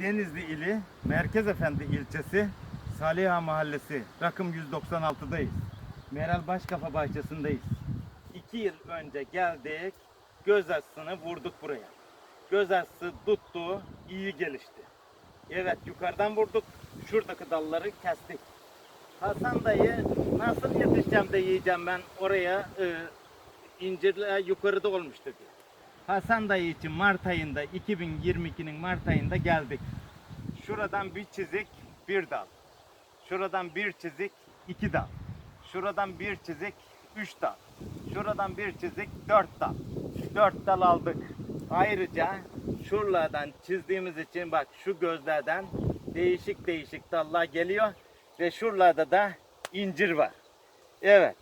Denizli ili Merkez Efendi ilçesi Saliha Mahallesi rakım 196'dayız. Meral Başkafa bahçesindeyiz. İki yıl önce geldik göz açısını vurduk buraya. Göz açısı tuttu iyi gelişti. Evet yukarıdan vurduk şuradaki dalları kestik. Hasan dayı nasıl yetişeceğim de yiyeceğim ben oraya e, incirler yukarıda olmuştu diye. Hasan dayı için Mart ayında 2022'nin Mart ayında geldik. Şuradan bir çizik bir dal. Şuradan bir çizik iki dal. Şuradan bir çizik üç dal. Şuradan bir çizik dört dal. Dört dal aldık. Ayrıca şuralardan çizdiğimiz için bak şu gözlerden değişik değişik dallar geliyor. Ve şuralarda da incir var. Evet.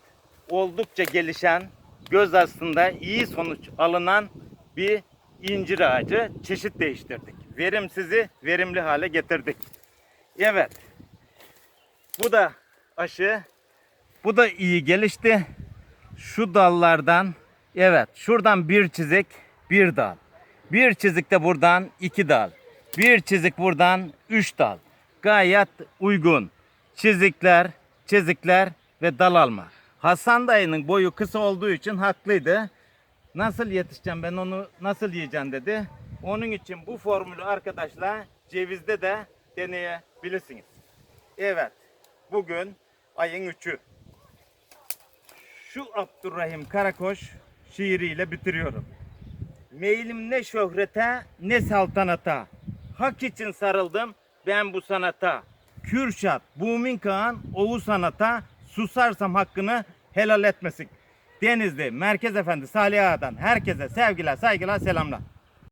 Oldukça gelişen, göz aslında iyi sonuç alınan bir incir ağacı çeşit değiştirdik. Verimsizi verimli hale getirdik. Evet. Bu da aşı. Bu da iyi gelişti. Şu dallardan evet şuradan bir çizik bir dal. Bir çizik de buradan iki dal. Bir çizik buradan üç dal. Gayet uygun. Çizikler, çizikler ve dal alma. Hasan dayının boyu kısa olduğu için haklıydı. Nasıl yetişeceğim ben onu nasıl yiyeceğim dedi. Onun için bu formülü arkadaşlar cevizde de deneyebilirsiniz. Evet. Bugün ayın 3'ü. Şu Abdurrahim Karakoş şiiriyle bitiriyorum. Meylim ne şöhrete ne saltanata. Hak için sarıldım ben bu sanata. Kürşat, Bumin Kağan, Oğuz sanata. Susarsam hakkını helal etmesin. Denizli Merkez Efendi Salih Ağa'dan herkese sevgiler, saygılar, selamlar.